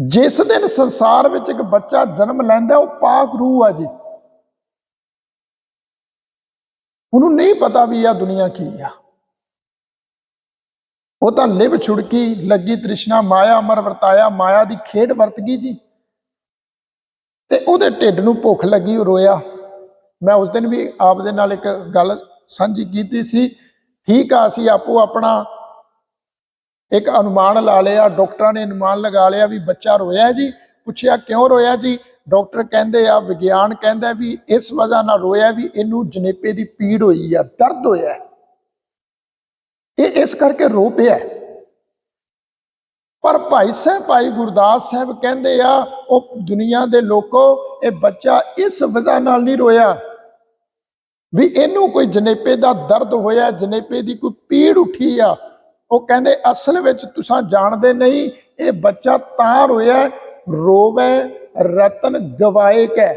ਜਿਸ ਦਿਨ ਸੰਸਾਰ ਵਿੱਚ ਇੱਕ ਬੱਚਾ ਜਨਮ ਲੈਂਦਾ ਉਹ ਪਾਕ ਰੂਹ ਆ ਜੀ। ਉਹਨੂੰ ਨਹੀਂ ਪਤਾ ਵੀ ਆ ਦੁਨੀਆ ਕੀ ਆ। ਉਹ ਤਾਂ ਲਿਵ ਛੁੜਕੀ ਲੱਗੀ, ਤ੍ਰਿਸ਼ਨਾ ਮਾਇਆ, ਅਮਰ ਵਰਤਾਇਆ, ਮਾਇਆ ਦੀ ਖੇਡ ਵਰਤ ਗਈ ਜੀ। ਤੇ ਉਹਦੇ ਢਿੱਡ ਨੂੰ ਭੁੱਖ ਲੱਗੀ, ਉਹ ਰੋਇਆ। ਮੈਂ ਉਸ ਦਿਨ ਵੀ ਆਪ ਦੇ ਨਾਲ ਇੱਕ ਗੱਲ ਸਾਂਝੀ ਕੀਤੀ ਸੀ। ਠੀਕ ਆ, ਅਸੀਂ ਆਪੋ ਆਪਣਾ ਇੱਕ ਅਨੁਮਾਨ ਲਾ ਲਿਆ, ਡਾਕਟਰਾਂ ਨੇ ਅਨੁਮਾਨ ਲਗਾ ਲਿਆ ਵੀ ਬੱਚਾ ਰੋਇਆ ਜੀ। ਪੁੱਛਿਆ ਕਿਉਂ ਰੋਇਆ ਜੀ? ਡਾਕਟਰ ਕਹਿੰਦੇ ਆ, ਵਿਗਿਆਨ ਕਹਿੰਦਾ ਵੀ ਇਸ ਵਜ੍ਹਾ ਨਾਲ ਰੋਇਆ ਵੀ ਇਹਨੂੰ ਜਨੇਪੇ ਦੀ ਪੀੜ ਹੋਈ ਆ, ਦਰਦ ਹੋਇਆ ਇਹ ਇਸ ਕਰਕੇ ਰੋ ਪਿਆ ਪਰ ਭਾਈ ਸਾਹਿਬ, ਭਾਈ ਗੁਰਦਾਸ ਸਾਹਿਬ ਕਹਿੰਦੇ ਆ, ਉਹ ਦੁਨੀਆ ਦੇ ਲੋਕੋ, ਇਹ ਬੱਚਾ ਇਸ ਵਜ੍ਹਾ ਨਾਲ ਨਹੀਂ ਰੋਇਆ ਵੀ ਇਹਨੂੰ ਕੋਈ ਜਨੇਪੇ ਦਾ ਦਰਦ ਹੋਇਆ, ਜਨੇਪੇ ਦੀ ਕੋਈ ਪੀੜ ਉੱਠੀ ਆ। ਉਹ ਕਹਿੰਦੇ, ਅਸਲ ਵਿੱਚ ਤੁਸੀਂ ਜਾਣਦੇ ਨਹੀਂ, ਇਹ ਬੱਚਾ ਤਾਂ ਰੋਇਆ ਰੋਵੇ, ਰਤਨ ਗਵਾਏ ਕੈ।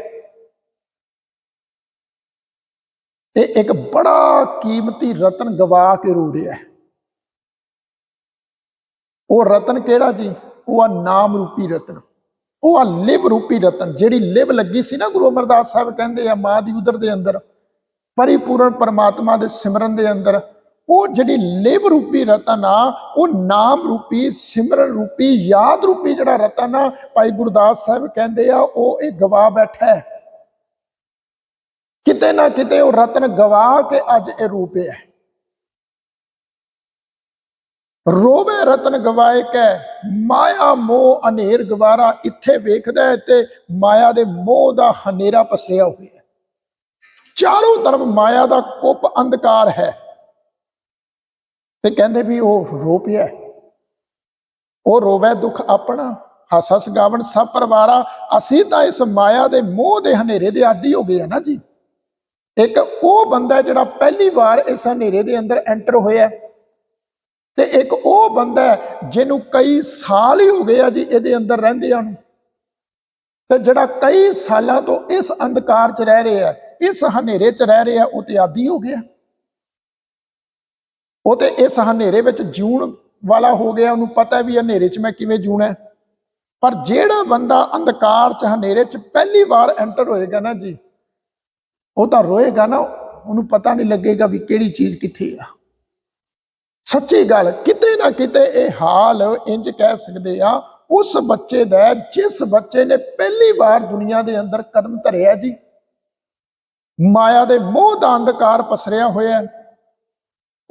ਇਹ ਇੱਕ ਬੜਾ ਕੀਮਤੀ ਰਤਨ ਗਵਾ ਕੇ ਰੋ ਰਿਹਾ ਹੈ। ਉਹ ਰਤਨ ਕਿਹੜਾ ਜੀ? ਉਹ ਆ ਨਾਮ ਰੂਪੀ ਰਤਨ। ਉਹ ਆ ਲਿਵ ਰੂਪੀ ਰਤਨ, ਜਿਹੜੀ ਲਿਵ ਲੱਗੀ ਸੀ ਨਾ ਗੁਰੂ ਅਮਰਦਾਸ ਸਾਹਿਬ ਕਹਿੰਦੇ ਆ, ਮਾਂ ਦੀ ਉਦਰ ਦੇ ਅੰਦਰ, ਪਰਿਪੂਰਨ ਪਰਮਾਤਮਾ ਦੇ ਸਿਮਰਨ ਦੇ ਅੰਦਰ ਉਹ ਜਿਹੜੀ ਲਿਵ ਰੂਪੀ ਰਤਨ ਆ, ਉਹ ਨਾਮ ਰੂਪੀ, ਸਿਮਰਨ ਰੂਪੀ, ਯਾਦ ਰੂਪੀ ਜਿਹੜਾ ਰਤਨ ਆ, ਭਾਈ ਗੁਰਦਾਸ ਸਾਹਿਬ ਕਹਿੰਦੇ ਆ, ਉਹ ਇਹ ਗਵਾ ਬੈਠਾ ਹੈ। ਕਿਤੇ ਨਾ ਕਿਤੇ ਉਹ ਰਤਨ ਗਵਾ ਕੇ ਅੱਜ ਇਹ ਰੂਪੇ ਹੈ। ਰੋਵੇ ਰਤਨ ਗਵਾਏ ਕੈ, ਮਾਇਆ ਮੋਹ ਹਨੇਰ ਗਵਾਰਾ, ਇੱਥੇ ਵੇਖਦਾ ਹੈ ਤੇ ਮਾਇਆ ਦੇ ਮੋਹ ਦਾ ਹਨੇਰਾ ਪਸਿਆ ਹੋਇਆ ਚਾਰੋਂ ਤਰਫ ਮਾਇਆ ਦਾ ਕੁੱਪ ਅੰਧਕਾਰ ਹੈ। ਤੇ ਕਹਿੰਦੇ ਵੀ ਉਹ ਰੋ ਪਿਆ ਉਹ ਰੋਵੇ ਦੁੱਖ ਆਪਣਾ, ਹੱਸ ਹੱਸ ਗਾਵਣ ਸਭ ਪਰਿਵਾਰਾ। ਅਸੀਂ ਤਾਂ ਇਸ ਮਾਇਆ ਦੇ ਮੋਹ ਦੇ ਹਨੇਰੇ ਦੇ ਆਦੀ ਹੋ ਗਏ ਆ ਨਾ ਜੀ। ਇੱਕ ਉਹ ਬੰਦਾ ਜਿਹੜਾ ਪਹਿਲੀ ਵਾਰ ਇਸ ਹਨੇਰੇ ਦੇ ਅੰਦਰ ਐਂਟਰ ਹੋਇਆ ਤੇ ਇੱਕ ਉਹ ਬੰਦਾ ਜਿਹਨੂੰ ਕਈ ਸਾਲ ਹੀ ਹੋ ਗਏ ਆ ਜੀ ਇਹਦੇ ਅੰਦਰ ਰਹਿੰਦਿਆਂ ਨੂੰ। ਤੇ ਜਿਹੜਾ ਕਈ ਸਾਲਾਂ ਤੋਂ ਇਸ ਅੰਧਕਾਰ 'ਚ ਰਹਿ ਰਿਹਾ ਹੈ, ਇਸ ਹਨੇਰੇ 'ਚ ਰਹਿ ਰਿਹਾ ਉਹ ਤੇ ਆਦੀ ਹੋ ਗਿਆ। ਉਹ ਤੇ ਇਸ ਹਨੇਰੇ ਵਿੱਚ ਜਿਉਣ ਵਾਲਾ ਹੋ ਗਿਆ, ਉਹਨੂੰ ਪਤਾ ਵੀ ਹਨੇਰੇ 'ਚ ਮੈਂ ਕਿਵੇਂ ਜਿਉਣਾ ਪਰ ਜਿਹੜਾ ਬੰਦਾ ਅੰਧਕਾਰ 'ਚ, ਹਨੇਰੇ 'ਚ ਪਹਿਲੀ ਵਾਰ ਐਂਟਰ ਹੋਏਗਾ ਨਾ ਜੀ, ਉਹ ਤਾਂ ਰੋਏਗਾ ਨਾ, ਉਹਨੂੰ ਪਤਾ ਨਹੀਂ ਲੱਗੇਗਾ ਵੀ ਕਿਹੜੀ ਚੀਜ਼ ਕਿੱਥੇ ਆ। ਸੱਚੀ ਗੱਲ, ਕਿਤੇ ਨਾ ਕਿਤੇ ਇਹ ਹਾਲ ਇੰਜ ਕਹਿ ਸਕਦੇ ਆ, ਉਸ ਬੱਚੇ ਦਾ, ਜਿਸ ਬੱਚੇ ਨੇ ਪਹਿਲੀ ਵਾਰ ਦੁਨੀਆ ਦੇ ਅੰਦਰ ਕਦਮ ਧਰਿਆ ਜੀ, ਮਾਇਆ ਦੇ ਮੋਹ ਦਾ ਅੰਧਕਾਰ ਪਸਰਿਆ ਹੋਇਆ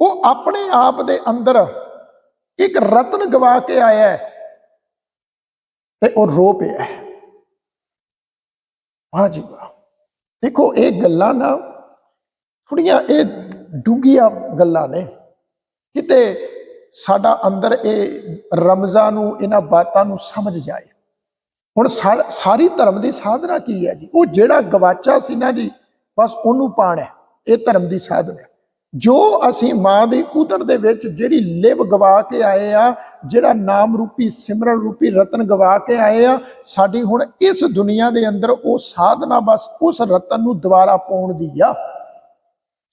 ਉਹ ਆਪਣੇ ਆਪ ਦੇ ਅੰਦਰ ਇੱਕ ਰਤਨ ਗਵਾ ਕੇ ਆਇਆ ਤੇ ਉਹ ਰੋ ਪਿਆ ਹੈ। ਵਾਹ ਜੀ ਵਾਹ। ਦੇਖੋ, ਇਹ ਗੱਲਾਂ ਨਾ ਥੋੜੀਆਂ ਇਹ ਡੂੰਘੀਆਂ ਗੱਲਾਂ ਨੇ। ਕਿਤੇ ਸਾਡਾ ਅੰਦਰ ਇਹ ਰਮਜ਼ਾਂ ਨੂੰ, ਇਹਨਾਂ ਬਾਤਾਂ ਨੂੰ ਸਮਝ ਜਾਏ। ਹੁਣ ਸਾ- ਸਾਰੀ ਧਰਮ ਦੀ ਸਾਧਨਾ ਕੀ ਹੈ ਜੀ? ਉਹ ਜਿਹੜਾ ਗਵਾਚਾ ਸੀ ਨਾ ਜੀ, ਬਸ ਉਹਨੂੰ ਪਾਣਾ ਇਹ ਧਰਮ ਦੀ ਸਾਧਨਾ ਜੋ ਅਸੀਂ ਮਾਂ ਦੀ ਉਦਰ ਦੇ ਵਿੱਚ ਜਿਹੜੀ ਲਿਵ ਗਵਾ ਕੇ ਆਏ ਆ, ਜਿਹੜਾ ਨਾਮ ਰੂਪੀ, ਸਿਮਰਨ ਰੂਪੀ ਰਤਨ ਗਵਾ ਕੇ ਆਏ ਆ, ਸਾਡੀ ਹੁਣ ਇਸ ਦੁਨੀਆ ਦੇ ਅੰਦਰ ਉਹ ਸਾਧਨਾ ਬਸ ਉਸ ਰਤਨ ਨੂੰ ਦੁਬਾਰਾ ਪਾਉਣ ਦੀ ਆ।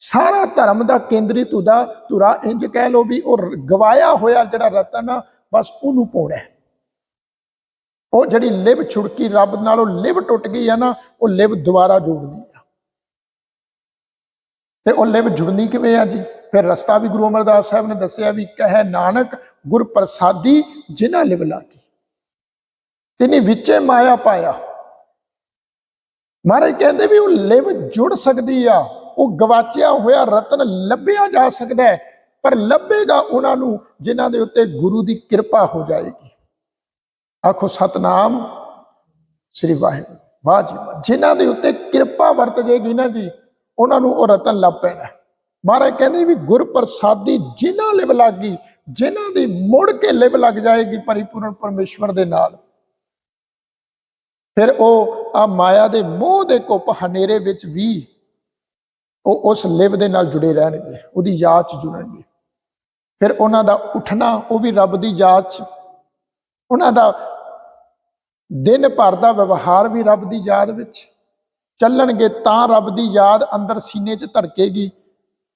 ਸਾਰਾ ਧਰਮ ਦਾ ਕੇਂਦਰੀ ਉਹਦਾ ਧੁਰਾ ਇੰਜ ਕਹਿ ਲੋ ਵੀ ਉਹ ਗਵਾਇਆ ਹੋਇਆ ਜਿਹੜਾ ਰਤਨ ਆ, ਬਸ ਉਹਨੂੰ ਪਾਉਣਾ। ਉਹ ਜਿਹੜੀ ਲਿਵ ਛੁੜਕੀ, ਰੱਬ ਨਾਲੋਂ ਲਿਵ ਟੁੱਟ ਗਈ ਆ ਨਾ, ਉਹ ਲਿਵ ਦੁਬਾਰਾ ਜੋੜਦੀ ਤੇ ਉਹ ਲਿਵ ਜੁੜਨੀ ਕਿਵੇਂ ਆ ਜੀ? ਫਿਰ ਰਸਤਾ ਵੀ ਗੁਰੂ ਅਮਰਦਾਸ ਸਾਹਿਬ ਨੇ ਦੱਸਿਆ ਵੀ ਕਹੇ ਨਾਨਕ ਗੁਰ ਪ੍ਰਸਾਦੀ ਜਿਨ੍ਹਾਂ ਲਿਵ ਲਾਗੀ। ਤਿਨੀ ਵਿੱਚੇ ਮਾਇਆ ਪਾਇਆ। ਮਹਾਰਾਜ ਕਹਿੰਦੇ ਵੀ ਉਹ ਲਿਵ ਜੁੜ ਸਕਦੀ ਆ, ਉਹ ਗਵਾਚਿਆ ਹੋਇਆ ਰਤਨ ਲੱਭਿਆ ਜਾ ਸਕਦਾ ਹੈ, ਪਰ ਲੱਭੇਗਾ ਉਹਨਾਂ ਨੂੰ ਜਿਨ੍ਹਾਂ ਦੇ ਉੱਤੇ ਗੁਰੂ ਦੀ ਕਿਰਪਾ ਹੋ ਜਾਏਗੀ। ਆਖੋ, ਸਤਨਾਮ ਸ੍ਰੀ ਵਾਹਿਗੁਰੂ। ਵਾਹ ਜੀ ਵਾਹ। ਜਿਨ੍ਹਾਂ ਦੇ ਉੱਤੇ ਕਿਰਪਾ ਵਰਤ ਜਾਏਗੀ ਨਾ ਜੀ ਉਹਨਾਂ ਨੂੰ ਉਹ ਰਤਨ ਲੱਭ ਪੈਣਾ ਮਹਾਰਾਜ ਕਹਿੰਦੇ ਵੀ ਗੁਰ ਪ੍ਰਸਾਦੀ ਜਿਨ੍ਹਾਂ ਲਿਵ ਲੱਗੀ, ਜਿਨ੍ਹਾਂ ਦੀ ਮੁੜ ਕੇ ਲਿਵ ਲੱਗ ਜਾਏਗੀ ਪਰਿਪੂਰਨ ਪਰਮੇਸ਼ਵਰ ਦੇ ਨਾਲ। ਫਿਰ ਉਹ ਆ ਮਾਇਆ ਦੇ ਮੋਹ ਦੇ ਕੁੱਪ ਹਨੇਰੇ ਵਿੱਚ ਵੀ ਉਹ ਉਸ ਲਿਵ ਦੇ ਨਾਲ ਜੁੜੇ ਰਹਿਣਗੇ, ਉਹਦੀ ਯਾਦ ਚ ਜੁੜਨਗੇ। ਫਿਰ ਉਹਨਾਂ ਦਾ ਉੱਠਣਾ, ਉਹ ਵੀ ਰੱਬ ਦੀ ਯਾਦ ਚ। ਉਹਨਾਂ ਦਾ ਦਿਨ ਭਰ ਦਾ ਵਿਵਹਾਰ ਵੀ ਰੱਬ ਦੀ ਯਾਦ ਵਿੱਚ। ਚੱਲਣਗੇ ਤਾਂ ਰੱਬ ਦੀ ਯਾਦ ਅੰਦਰ ਸੀਨੇ 'ਚ ਧੜਕੇਗੀ,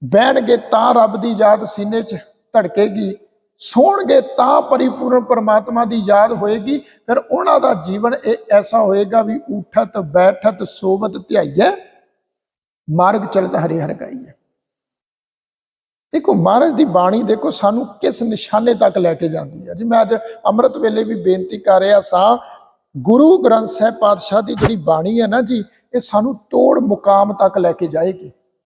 ਬਹਿਣਗੇ ਤਾਂ ਰੱਬ ਦੀ ਯਾਦ ਸੀਨੇ 'ਚ ਧੜਕੇਗੀ, ਸੋਣਗੇ ਤਾਂ ਪਰਿਪੂਰਨ ਪਰਮਾਤਮਾ ਦੀ ਯਾਦ ਹੋਏਗੀ, ਫਿਰ ਉਹਨਾਂ ਦਾ ਜੀਵਨ ਇਹ ਐਸਾ ਹੋਏਗਾ ਵੀ ਉਠਤ, ਬੈਠਤ, ਸੋਵਤ, ਧਿਆਈਐ, ਮਾਰਗ ਚਲਤ ਹਰੇ ਹਰ ਗਾਈਐ। ਦੇਖੋ ਮਹਾਰਾਜ ਦੀ ਬਾਣੀ ਦੇਖੋ ਸਾਨੂੰ ਕਿਸ ਨਿਸ਼ਾਨੇ ਤੱਕ ਲੈ ਕੇ ਜਾਂਦੀ ਹੈ। ਜੀ ਮੈਂ ਅੱਜ ਅੰਮ੍ਰਿਤ ਵੇਲੇ ਵੀ ਬੇਨਤੀ ਕਰ ਰਿਹਾ ਸਾਂ, ਗੁਰੂ ਗ੍ਰੰਥ ਸਾਹਿਬ ਪਾਤਸ਼ਾਹ ਦੀ ਜਿਹੜੀ ਬਾਣੀ ਹੈ ਨਾ ਜੀ ਇਹ ਸਾਨੂੰ ਤੋੜ ਮੁਕਾਮ ਤੱਕ ਲੈ ਕੇ ਜਾਏਗੀ।